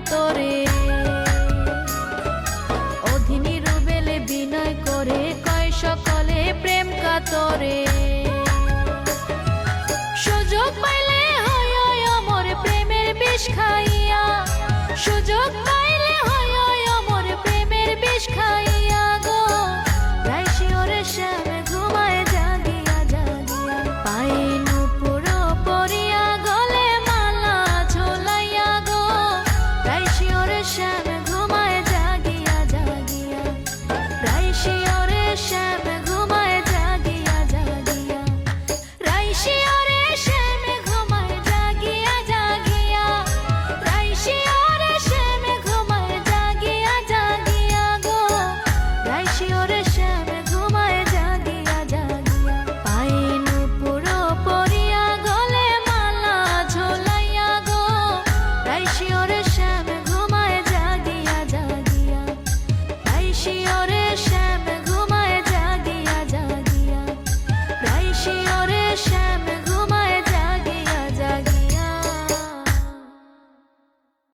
কাতরে অধীনী রুবেলে বিনয় করে কয় সকলে প্রেম কাতরে। সুযোগ পাইলে হয় অমর প্রেমের বিষ খাই।